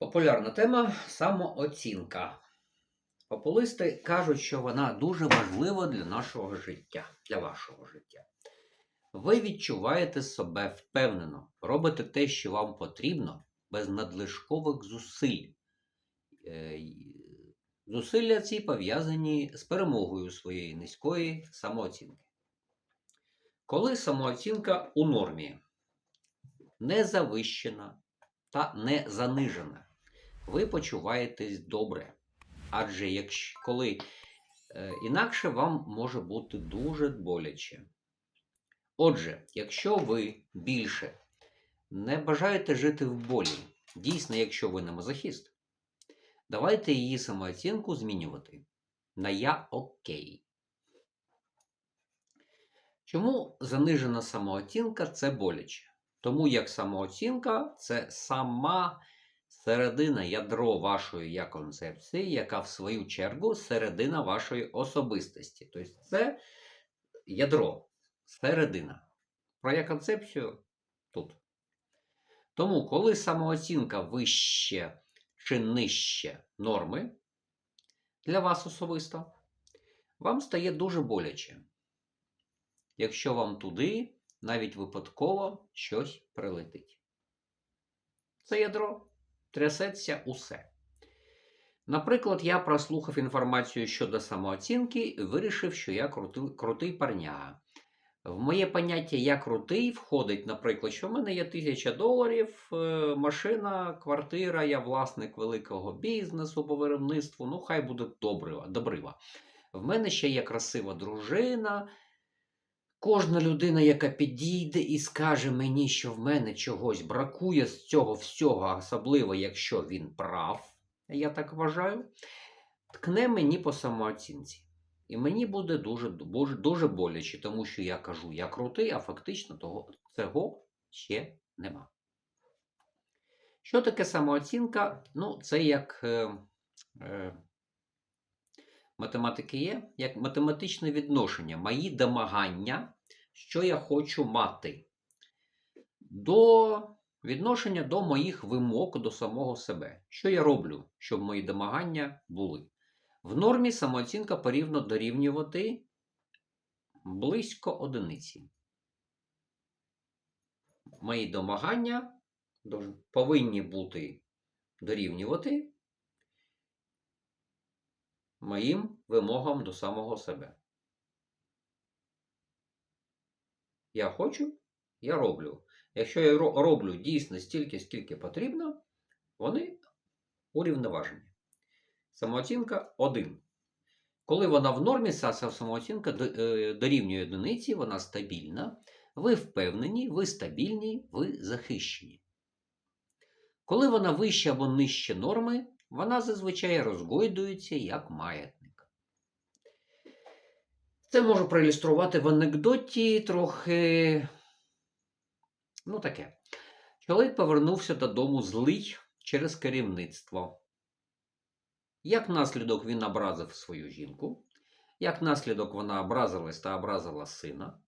Популярна тема самооцінка. Популисти кажуть, що вона дуже важлива для нашого життя, для вашого життя. Ви відчуваєте себе впевнено, робите те, що вам потрібно, без надлишкових зусиль. Е, Зусилля ці пов'язані з перемогою своєї низької самооцінки. Коли самооцінка у нормі, не завищена та не занижена, ви почуваєтесь добре. Адже якщо коли е, інакше вам може бути дуже боляче. Отже, якщо ви більше не бажаєте жити в болі, дійсно, якщо ви не мазохіст, давайте її самооцінку змінювати на я окей. Чому занижена самооцінка це боляче? Тому як самооцінка це сама середина ядро вашої я концепції, яка в свою чергу середина вашої особистості. Тобто це ядро, середина. Про я концепцію тут. Тому, коли самооцінка вище чи нижче норми для вас особисто, вам стає дуже боляче. Якщо вам туди навіть випадково щось прилетить. Це ядро трясеться усе. Наприклад, я прослухав інформацію щодо самооцінки і вирішив, що я крутий, крутий парняга. В моє поняття я крутий входить, наприклад, що в мене є тисяча доларів, е, машина, квартира, я власник великого бізнесу по виробництву. Ну, хай буде добрива. добрива. В мене ще є красива дружина. Кожна людина, яка підійде і скаже мені, що в мене чогось бракує з цього всього, особливо якщо він прав, я так вважаю, ткне мені по самооцінці. І мені буде дуже, дуже, дуже боляче, тому що я кажу, я крутий, а фактично того, цього ще нема. Що таке самооцінка? Ну, це як е, е, математики є, як математичне відношення, мої домагання, що я хочу мати, до відношення до моїх вимог до самого себе. Що я роблю, щоб мої домагання були? В нормі самооцінка порівно дорівнювати близько одиниці. Мої домагання повинні бути дорівнювати моїм вимогам до самого себе. Я хочу, я роблю. Якщо я ро- роблю дійсно стільки, скільки потрібно, вони урівноважені. Самооцінка 1. Коли вона в нормі, ця самооцінка е, дорівнює одиниці, вона стабільна. Ви впевнені, ви стабільні, ви захищені. Коли вона вища або нижче норми, вона зазвичай розгойдується як маятник. Це можу проілюструвати в анекдоті трохи. Ну, таке. Чоловік повернувся додому злий через керівництво. Як наслідок він образив свою жінку, як наслідок вона образилась та образила сина,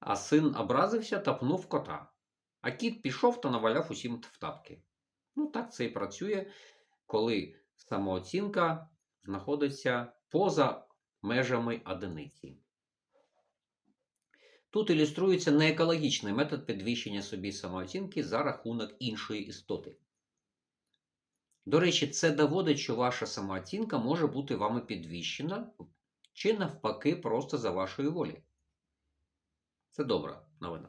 а син образився та пнув кота. А кіт пішов та наваляв усім в тапки. Ну, так це і працює, коли самооцінка знаходиться поза межами одиниці. Тут ілюструється неекологічний метод підвищення собі самооцінки за рахунок іншої істоти. До речі, це доводить, що ваша самооцінка може бути вами підвищена чи навпаки просто за вашої волі. Це добра новина.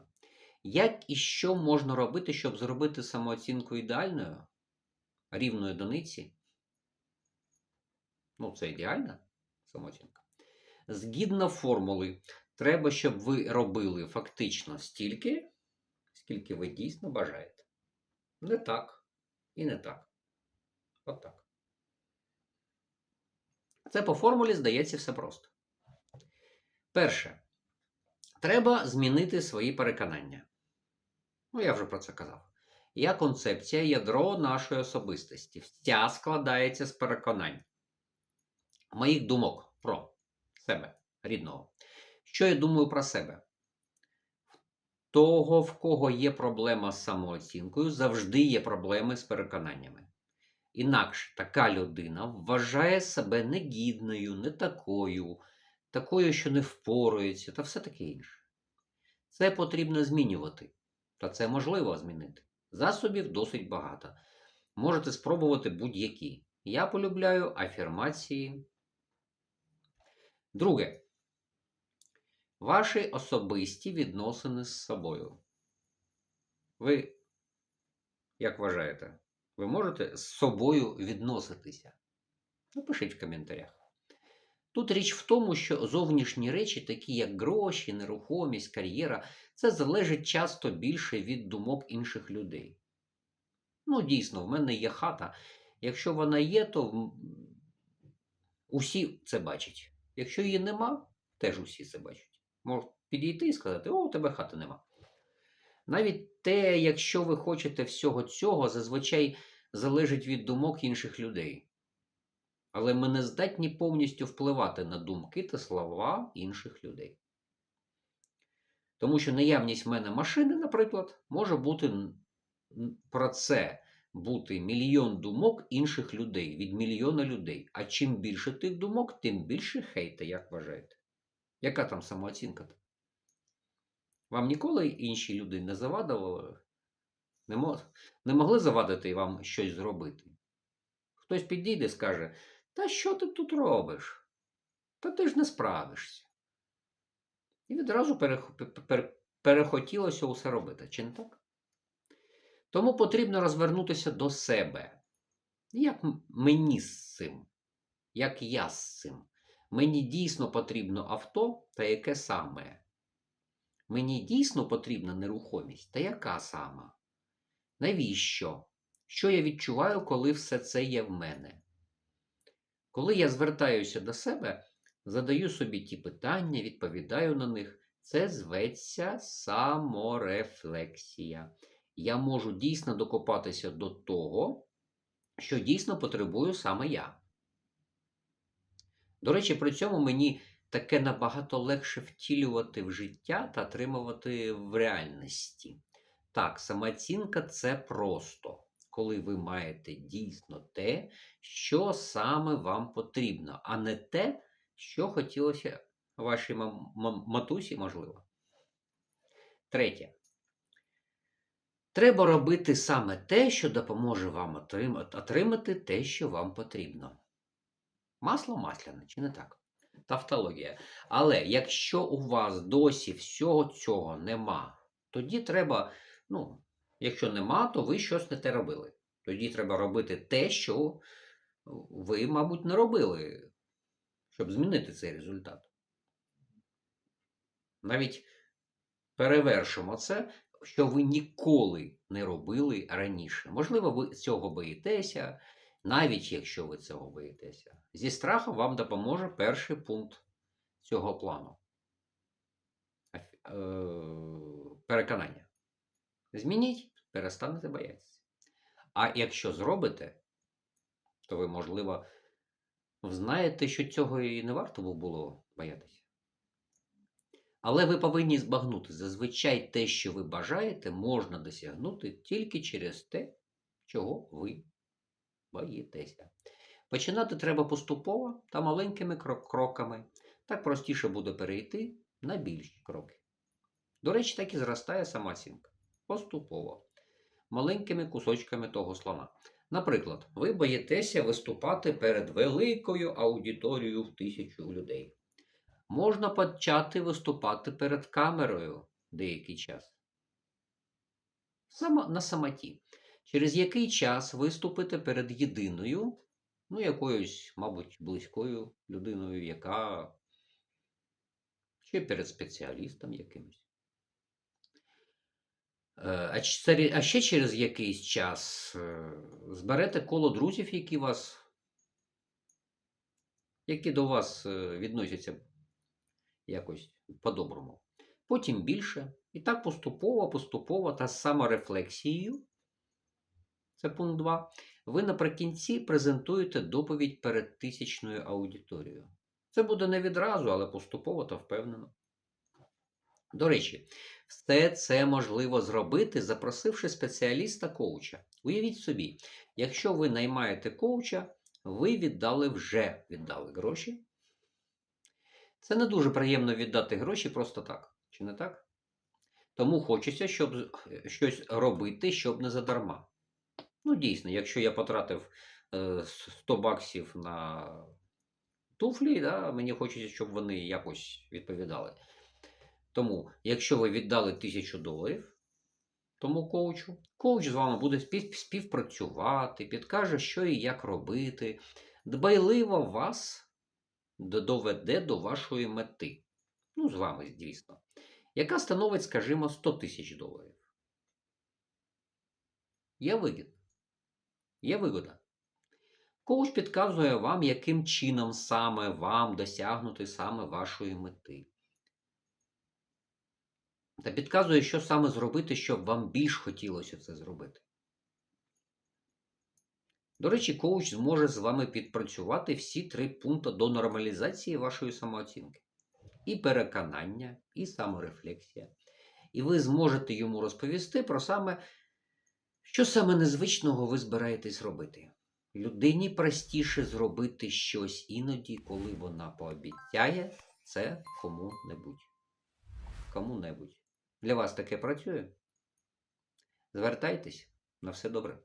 Як і що можна робити, щоб зробити самооцінку ідеальною, рівною одиниці? Ну, це ідеальна самооцінка. Згідно формули, треба, щоб ви робили фактично стільки, скільки ви дійсно бажаєте. Не так і не так. От так. Це по формулі здається все просто. Перше. Треба змінити свої переконання. Ну, я вже про це казав. Я концепція ядро нашої особистості. Вся складається з переконань. Моїх думок про себе рідного. Що я думаю про себе? Того, в кого є проблема з самооцінкою, завжди є проблеми з переконаннями. Інакше така людина вважає себе негідною, не такою, такою, що не впорується, та все таке інше. Це потрібно змінювати. Та це можливо змінити. Засобів досить багато. Можете спробувати будь-які. Я полюбляю афірмації. Друге. Ваші особисті відносини з собою. Ви, як вважаєте, ви можете з собою відноситися? Напишіть в коментарях. Тут річ в тому, що зовнішні речі, такі як гроші, нерухомість, кар'єра, це залежить часто більше від думок інших людей. Ну, дійсно, в мене є хата. Якщо вона є, то усі це бачать. Якщо її нема, теж усі це бачать. Можуть підійти і сказати, о, у тебе хати нема. Навіть те, якщо ви хочете всього цього, зазвичай залежить від думок інших людей. Але ми не здатні повністю впливати на думки та слова інших людей. Тому що наявність в мене машини, наприклад, може бути про це бути мільйон думок інших людей від мільйона людей. А чим більше тих думок, тим більше хейта, як вважаєте? Яка там самооцінка? Вам ніколи інші люди не завадили? Не могли завадити вам щось зробити? Хтось підійде і скаже: Та що ти тут робиш? Та ти ж не справишся. І відразу перех- пе- пе- перехотілося усе робити, чи не так? Тому потрібно розвернутися до себе. Як мені з цим? Як я з цим? Мені дійсно потрібно авто, та яке саме? Мені дійсно потрібна нерухомість, та яка сама? Навіщо? Що я відчуваю, коли все це є в мене? Коли я звертаюся до себе, задаю собі ті питання, відповідаю на них, це зветься саморефлексія. Я можу дійсно докопатися до того, що дійсно потребую саме я. До речі, при цьому мені таке набагато легше втілювати в життя та отримувати в реальності. Так, самооцінка це просто, коли ви маєте дійсно те, що саме вам потрібно, а не те, що хотілося вашій матусі, можливо. Третє. Треба робити саме те, що допоможе вам отримати те, що вам потрібно. Масло масляне, чи не так? Тавтологія. Але якщо у вас досі всього цього нема, тоді треба, ну, якщо нема, то ви щось не те робили. Тоді треба робити те, що ви, мабуть, не робили, щоб змінити цей результат. Навіть перевершимо це, що ви ніколи не робили раніше. Можливо, ви цього боїтеся, навіть якщо ви цього боїтеся. Зі страхом вам допоможе перший пункт цього плану. Е, Переконання. Змініть, перестанете боятися. А якщо зробите, то ви, можливо, знаєте, що цього і не варто було боятися. Але ви повинні збагнути, зазвичай те, що ви бажаєте, можна досягнути тільки через те, чого ви боїтеся. Починати треба поступово та маленькими кроками. Так простіше буде перейти на більші кроки. До речі, так і зростає самооцінка. Поступово. Маленькими кусочками того слона. Наприклад, ви боїтеся виступати перед великою аудиторією в тисячу людей. Можна почати виступати перед камерою деякий час. Сама, на самоті. Через який час виступити перед єдиною, ну, якоюсь, мабуть, близькою людиною, яка чи перед спеціалістом якимось. Е, А, ще через якийсь час е, зберете коло друзів, які вас, які до вас е, відносяться якось по-доброму. Потім більше. І так поступово, поступово та з саморефлексією. Це пункт 2. Ви наприкінці презентуєте доповідь перед тисячною аудиторією. Це буде не відразу, але поступово та впевнено. До речі, все це можливо зробити, запросивши спеціаліста-коуча. Уявіть собі, якщо ви наймаєте коуча, ви віддали вже віддали гроші. Це не дуже приємно віддати гроші просто так. Чи не так? Тому хочеться, щоб щось робити, щоб не задарма. Ну, дійсно, якщо я потратив е, 100 баксів на туфлі, да, мені хочеться, щоб вони якось відповідали. Тому, якщо ви віддали 1000 доларів тому коучу, коуч з вами буде співпрацювати, підкаже, що і як робити, дбайливо вас доведе до вашої мети. Ну, з вами, звісно, яка становить, скажімо, 100 тисяч доларів. Є вигід. Є вигода. Коуч підказує вам, яким чином саме вам досягнути саме вашої мети. Та підказує, що саме зробити, щоб вам більш хотілося це зробити. До речі, коуч зможе з вами підпрацювати всі три пункти до нормалізації вашої самооцінки. І переконання, і саморефлексія. І ви зможете йому розповісти про саме, що саме незвичного ви збираєтесь робити. Людині простіше зробити щось іноді, коли вона пообіцяє це кому-небудь. Кому-небудь. Для вас таке працює? Звертайтесь на все добре.